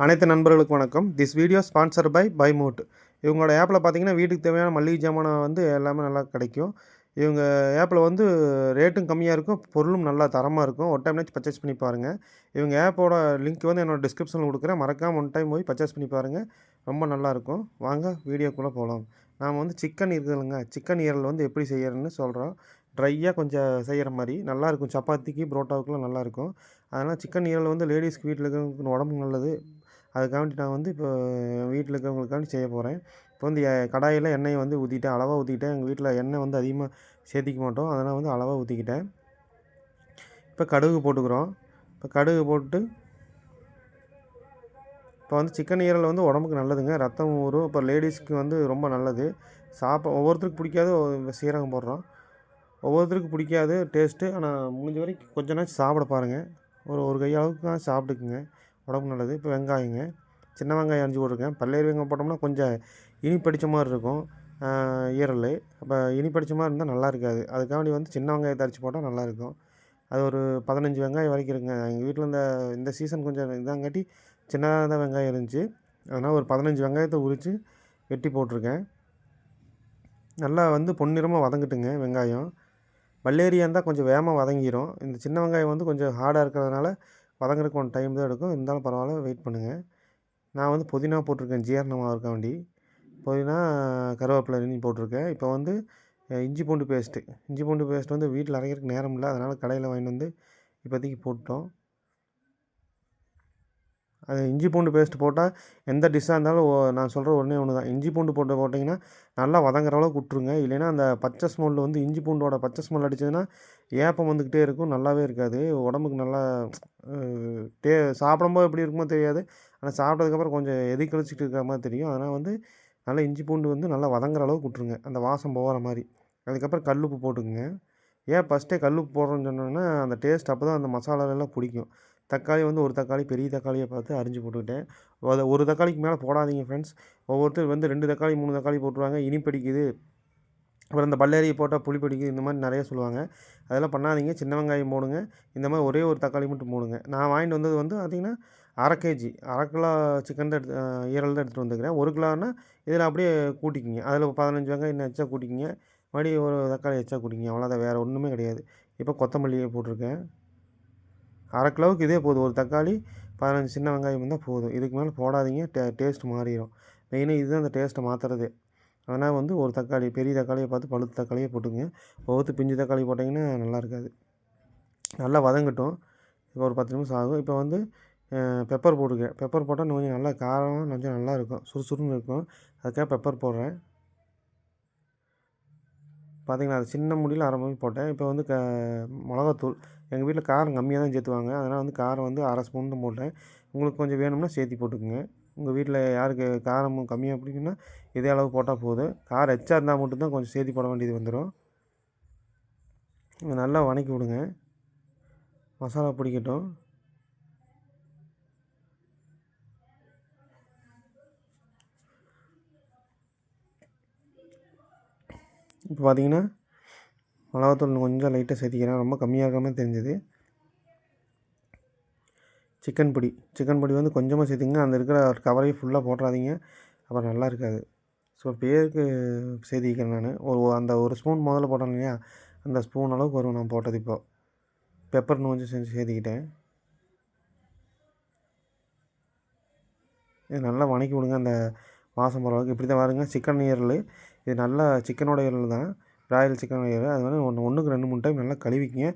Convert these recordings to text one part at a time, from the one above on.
அனைத்து நண்பர்களுக்கு வணக்கம். This video sponsor by by mode இவங்களோட ஆப்பில் பார்த்தீங்கன்னா வீட்டுக்கு தேவையான மளிகை ஜாமானம் வந்து எல்லாமே நல்லா கிடைக்கும். இவங்க ஆப்பில் வந்து ரேட்டும் கம்மியாக இருக்கும் பொருளும் நல்லா தரமாக இருக்கும். ஒரு டைம் பர்ச்சேஸ் பண்ணி பாருங்கள் இவங்க ஆப்போட லிங்க் வந்து என்னோட டிஸ்கிரிப்ஷனில் கொடுக்குறேன். மறக்காமல் ஒன் டைம் போய் பர்ச்சேஸ் பண்ணி பாருங்கள் ரொம்ப நல்லாயிருக்கும் வாங்க வீடியோக்குள்ளே போகலாம் நாம் வந்து சிக்கன் இருக்குதுங்க. சிக்கன் ஈரல் வந்து எப்படி செய்யறதுன்னு சொல்கிறோம் ட்ரையாக கொஞ்சம் செய்கிற மாதிரி. நல்லாயிருக்கும் சப்பாத்திக்கு புரோட்டாவுக்குலாம் நல்லாயிருக்கும் அதனால் சிக்கன் ஈரல் வந்து லேடிஸ்க்கு வீட்டில் இருக்கிறவங்களுக்கு உடம்புக்கு நல்லது. அதுக்காண்டி நான் வந்து இப்போ வீட்டில் இருக்கிறவங்களுக்காண்டி செய்ய போகிறேன். இப்போ வந்து எ- கடாயில் எண்ணெயை வந்து ஊற்றிட்டேன் அளவாக ஊற்றிக்கிட்டேன் எங்கள் வீட்டில் எண்ணெய் வந்து அதிகமாக சேர்த்திக்க மாட்டோம். அதனால் வந்து அளவாக ஊற்றிக்கிட்டேன் இப்போ கடுகு போட்டுக்கிறோம். இப்போ கடுகு போட்டு இப்போ வந்து சிக்கன் ஈரல் வந்து உடம்புக்கு நல்லதுங்க. ரத்தம் ஊறும். இப்போ லேடிஸ்க்கு வந்து ரொம்ப நல்லது. சாப்ப ஒவ்வொருத்தருக்கு பிடிக்காது சீரகம் போடுறோம். ஒவ்வொருத்தருக்கு பிடிக்காது டேஸ்ட்டு. ஆனால் முடிஞ்ச வரைக்கும் கொஞ்ச நாள் சாப்பிட பாருங்கள் ஒரு ஒரு கையளவுக்கு சாப்பிட்டுக்குங்க. உடம்புக்கு நல்லது. இப்போ வெங்காயங்க. சின்ன வெங்காயம் அரிஞ்சு போட்டிருக்கேன். பல்லேரி வெங்காயம் போட்டோம்னா கொஞ்சம் இனிப்படிச்ச மாதிரி இருக்கும். ஈரல். அப்போ படித்த மாதிரி இருந்தால் நல்லா இருக்காது. அதுக்காண்டி வந்து சின்ன வெங்காயத்தை அரைச்சி போட்டால் நல்லாயிருக்கும் அது ஒரு பதினஞ்சு வெங்காயம் வரைக்கும் இருக்குங்க எங்கள் வீட்டில் இந்த இந்த சீசன் கொஞ்சம் இதாங்காட்டி சின்னதாக தான் வெங்காயம் இருந்துச்சு. அதனால் ஒரு பதினஞ்சு வெங்காயத்தை உரித்து வெட்டி போட்டிருக்கேன். நல்லா வந்து பொன்னிறமாக வதங்கட்டுங்க வெங்காயம். பல்லேரியா இருந்தால் கொஞ்சம் வேகமாக வதங்கிரும். இந்த சின்ன வெங்காயம் வந்து கொஞ்சம் ஹார்டாக இருக்கிறதுனால வதங்குறதுக்கு ஒன் டைம் தான் எடுக்கும். இருந்தாலும் பரவாயில்ல வெயிட் பண்ணுங்கள் நான் வந்து புதினா போட்டிருக்கேன். ஜீரணமாக இருக்க வேண்டி. புதினா கருவேப்பிலை இஞ்சி போட்டிருக்கேன் இப்போ வந்து இஞ்சி பூண்டு பேஸ்ட்டு இஞ்சி பூண்டு பேஸ்ட் வந்து வீட்டில் அரைக்கிறதுக்கு நேரம் இல்லை. அதனால் கடையில் வாங்கிட்டு வந்து இப்போதைக்கு போட்டோம் அது இஞ்சி பூண்டு பேஸ்ட் போட்டால் எந்த டிஷ்ஷாக இருந்தாலும் ஓ- நான் சொல்கிற ஒன்றே ஒன்று தான் இஞ்சி பூண்டு போட்டு போட்டிங்கன்னா நல்லா வதங்குற அளவுக்கு விட்ருங்க இல்லைன்னா அந்த பச்சை ஸ்மெல் வந்து இஞ்சி பூண்டோட பச்சை ஸ்மெல் அடிச்சதுன்னா ஏப்பம் வந்துக்கிட்டே இருக்கும். நல்லாவே இருக்காது. உடம்புக்கு நல்லா டே சாப்பிடும்போது எப்படி இருக்குமோ தெரியாது. ஆனால் சாப்பிட்டதுக்கப்புறம் கொஞ்சம் எதி கழிச்சிட்டு இருக்கிற மாதிரி தெரியும். அதனால் வந்து நல்லா இஞ்சி பூண்டு வந்து நல்லா வதங்குற அளவுக்கு விட்ருங்க அந்த வாசம் போகிற மாதிரி. அதுக்கப்புறம் கல்லுப்பு போட்டுக்குங்க. ஏன் ஃபஸ்ட்டே கல்லுப்பு போடுறோன்னு சொன்னோன்னா அந்த டேஸ்ட் அப்போ தான் அந்த மசாலாலெல்லாம் பிடிக்கும். தக்காளி வந்து ஒரு தக்காளி பெரிய தக்காளியை பார்த்து அரிஞ்சு போட்டுக்கிட்டேன். அதை ஒரு தக்காளிக்கு மேலே போடாதீங்க ஃப்ரெண்ட்ஸ் ஒவ்வொருத்தர் வந்து ரெண்டு தக்காளி மூணு தக்காளி போட்டுருவாங்க. இனிப்படிக்குது அப்புறம் இந்த பல்லரியை போட்டால் புளி பிடிக்குது. இந்த மாதிரி நிறைய சொல்லுவாங்க. அதெல்லாம் பண்ணாதீங்க. சின்ன வெங்காயம் போடுங்க. இந்த மாதிரி ஒரே ஒரு தக்காளி மட்டும் போடுங்க. நான் வாங்கிட்டு வந்தது வந்து பார்த்திங்கன்னா அரை கேஜி அரை கிலோ சிக்கன் தான் எடுத்து ஈரல் தான் எடுத்துகிட்டு வந்துக்கிறேன். ஒரு கிலோன்னா இதில் அப்படியே கூட்டிக்கிங்க. அதில் பதினஞ்சு வெங்காயம் இன்னும் எச்சா கூட்டிக்கிங்க. மறுபடியும் ஒரு தக்காளி எச்சா கூட்டிக்கிங்க. அவ்வளோதான் வேறு ஒன்றுமே கிடையாது. இப்போ கொத்தமல்லியே போட்டிருக்கேன். அரை கிலோவுக்கு இதே போதும். ஒரு தக்காளி பதினஞ்சு சின்ன வெங்காயம் இருந்தால் போதும். இதுக்கு மேலே போடாதீங்க. டே டேஸ்ட் மாறிடும் மெயினாக இதுதான் அந்த டேஸ்ட்டை மாற்றுறது அதனால் வந்து ஒரு தக்காளி பெரிய தக்காளியை பார்த்து பழுத்த தக்காளியை போட்டுங்க. ஒவ்வொரு பிஞ்சு தக்காளி போட்டிங்கன்னா நல்லா இருக்காது. நல்லா வதங்கட்டும். இப்போ ஒரு பத்து நிமிஷம் ஆகும். இப்போ வந்து பெப்பர் போட்டுக்கிறேன் பெப்பர் போட்டால் கொஞ்சம் நல்லா காரம் கொஞ்சம் நல்லா இருக்கும். சுறுசுறுன்னு இருக்கும். அதுக்காக பெப்பர் போடுறேன். பார்த்தீங்களா அது சின்ன முடியில் அரை மணி போட்டேன். இப்போ வந்து க மிளகாத்தூள். எங்கள் வீட்டில் காரம் கம்மியாக தான் சேர்த்துவாங்க. அதனால் வந்து காரம் வந்து அரை ஸ்பூன் தான் போட்டேன் உங்களுக்கு கொஞ்சம் வேணும்னா சேர்த்தி போட்டுக்கோங்க. உங்கள் வீட்டில் யாருக்கு காரம் கம்மியாக பிடிக்குன்னா இதே அளவு போட்டால் போதும். காரம் எச்சா இருந்தால் மட்டும்தான் கொஞ்சம் சேர்த்தி போட வேண்டியது வந்துடும். இதை நல்லா வணக்கி விடுங்க. மசாலா பிடிக்கட்டும். இப்போ பார்த்தீங்கன்னா மிளகாத்தூள் கொஞ்சம் லைட்டாக சேர்த்திக்கிறேன். ரொம்ப கம்மியாக இருக்காமல் தெரிஞ்சது. சிக்கன் பொடி. சிக்கன் பொடி வந்து கொஞ்சமாக சேர்த்திங்க அந்த இருக்கிற கவரையும் ஃபுல்லாக போட்டுறாதீங்க. அப்புறம் நல்லா இருக்காது. ஸோ பேருக்கு சேர்த்திக்கிறேன் நான். ஒரு அந்த ஒரு ஸ்பூன் முதல்ல போட்டேன் இல்லையா? அந்த ஸ்பூன் அளவுக்கு வரும் நான் போட்டது இப்போ. பெப்பர் கொஞ்சம் செஞ்சு சேர்த்திக்கிட்டேன். இது நல்லா வணக்கி விடுங்க. அந்த வாசம் போகிற அளவுக்கு. இப்படி தான் வருங்க சிக்கன் ஈரல் இது நல்லா சிக்கனோட ஈரல் தான். ராயல் சிக்கன் அதனால் அது மாதிரி ஒன்று ஒன்றுக்கு ரெண்டு மூணு டைம் நல்லா கழுவிக்கிங்க.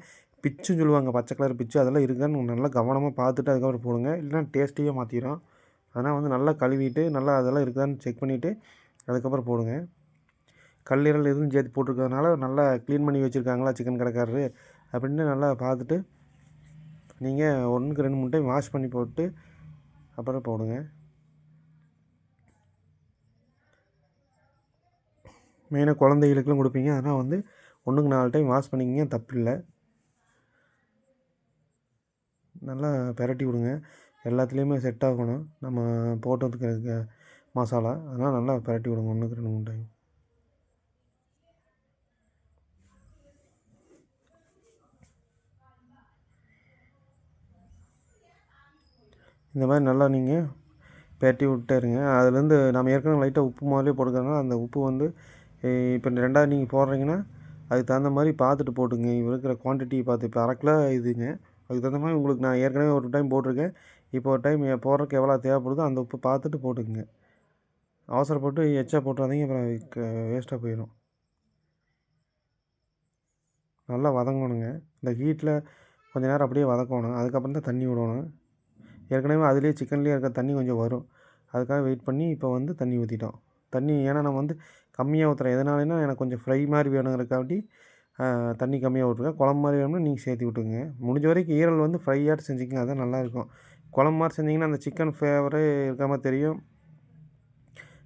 பிச்சுன்னு சொல்லுவாங்க பச்சை கலர் பிச்சு. அதெல்லாம் இருக்கான்னு நல்லா கவனமாக பார்த்துட்டு அதுக்கப்புறம் போடுங்க. இல்லைன்னா டேஸ்ட்டையே மாற்றிடும் அதனால் வந்து நல்லா கழுவிட்டு நல்லா அதெல்லாம் இருக்குதான்னு செக் பண்ணிவிட்டு அதுக்கப்புறம் போடுங்க. கல்லீரல் எதுவும் சேர்த்து போட்டிருக்கறதுனால நல்லா க்ளீன் பண்ணி வச்சுருக்காங்களா சிக்கன் கடைக்காரரு? அப்படின்னு நல்லா பார்த்துட்டு நீங்கள் ஒன்றுக்கு ரெண்டு மூணு டைம் வாஷ் பண்ணி போட்டு அப்புறம் போடுங்க. மெயினாக குழந்தைகளுக்குலாம் கொடுப்பீங்க. அதனால் வந்து ஒன்றுக்கு நாலு டைம் வாஷ் பண்ணிக்கிங்க. தப்பு இல்லை நல்லா பெரட்டி விடுங்க. எல்லாத்துலேயுமே செட் ஆகணும். நம்ம போட்டதுக்கு மசாலா. அதனால் நல்லா பெரட்டி விடுங்க. ஒன்றுக்கு ரெண்டு மூணு டைம் இந்த மாதிரி நல்லா நீங்கள் பெரட்டி விட்டே இருங்க. அதுலேருந்து நம்ம ஏற்கனவே லைட்டாக உப்பு மாதிரியே போட்டுக்கிறதுனால அந்த உப்பு வந்து இப்போ ரெண்டாவது நீங்கள் போடுறீங்கன்னா அதுக்கு தகுந்த மாதிரி பார்த்துட்டு போட்டுங்க. இருக்கிற குவான்டிட்டி பார்த்து இப்போ அரை கிலோ இதுங்க. அதுக்கு தகுந்த மாதிரி உங்களுக்கு நான் ஏற்கனவே ஒரு டைம் போட்டிருக்கேன். இப்போ ஒரு டைம் போடுறதுக்கு எவ்வளோ தேவைப்படுதோ அந்த உப்பு பார்த்துட்டு போட்டுக்குங்க. அவசரப்பட்டு எச்சா போட்டுறாதீங்க அப்புறம் வேஸ்ட்டாக போயிடும். நல்லா வதங்கணுங்க. இந்த ஹீட்டில் கொஞ்சம் நேரம் அப்படியே வதக்கணும். அதுக்கப்புறம் தான் தண்ணி விடணும். ஏற்கனவே அதுலேயே சிக்கன்லேயே இருக்க தண்ணி கொஞ்சம் வரும். அதுக்காக வெயிட் பண்ணி இப்போ வந்து தண்ணி ஊற்றிட்டோம் தண்ணி ஏன்னா நம்ம வந்து கம்மியாக ஊற்றுறேன் எதனாலனா எனக்கு கொஞ்சம் ஃப்ரை மாதிரி வேணுங்கிறக்காண்டி தண்ணி கம்மியாக விட்ருக்கேன் குழம்பு மாதிரி வேணும்னா நீங்கள் சேர்த்து விட்டுங்க முடிஞ்ச வரைக்கும் ஈரல் வந்து ஃப்ரையாட்டு செஞ்சுக்கங்க. அதுதான் நல்லாயிருக்கும் குழம்பு மாதிரி செஞ்சிங்கன்னா அந்த சிக்கன் ஃப்ளேவரே இருக்காமல் தெரியும்.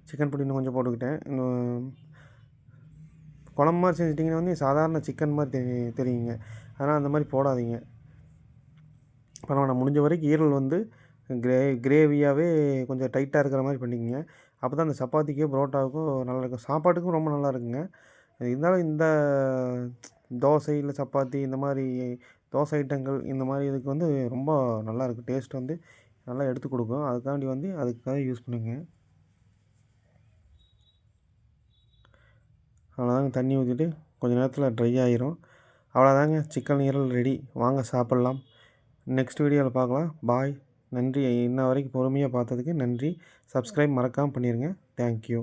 சிக்கன் பொடி இன்னும் கொஞ்சம் போட்டுக்கிட்டேன். குழம்பு மாதிரி செஞ்சிட்டிங்கன்னா வந்து சாதாரண சிக்கன் மாதிரி தெரி தெரியுங்க. அதனால் அந்த மாதிரி போடாதீங்க. பரவாயில்ல. முடிஞ்ச வரைக்கும் ஈரல் வந்து கிரே கிரேவியாகவே கொஞ்சம் டைட்டாக இருக்கிற மாதிரி பண்ணிக்கங்க. அப்போ தான் அந்த சப்பாத்திக்கோ பரோட்டாவுக்கோ நல்லாயிருக்கும் சாப்பாட்டுக்கும் ரொம்ப நல்லா இருக்குங்க. இருந்தாலும் இந்த தோசை இல்லை சப்பாத்தி இந்த மாதிரி தோசை ஐட்டங்கள் இந்த மாதிரி இதுக்கு வந்து ரொம்ப நல்லாயிருக்கும் டேஸ்ட் வந்து நல்லா எடுத்து கொடுக்கும். அதுக்காண்டி வந்து அதுக்காக யூஸ் பண்ணுங்க. அவ்வளோதாங்க. தண்ணி ஊற்றிட்டு கொஞ்சம் நேரத்தில் ட்ரை ஆகிரும் அவ்வளோதாங்க. சிக்கன் ஈரல் ரெடி வாங்க சாப்பிட்லாம். நெக்ஸ்ட் வீடியோவில் பார்க்கலாம். பாய் நன்றி. இன்ன வரைக்கும் பொறுமையாக பார்த்ததுக்கு நன்றி. சப்ஸ்கிரைப் மறக்காமல் பண்ணிடுங்க தேங்க்யூ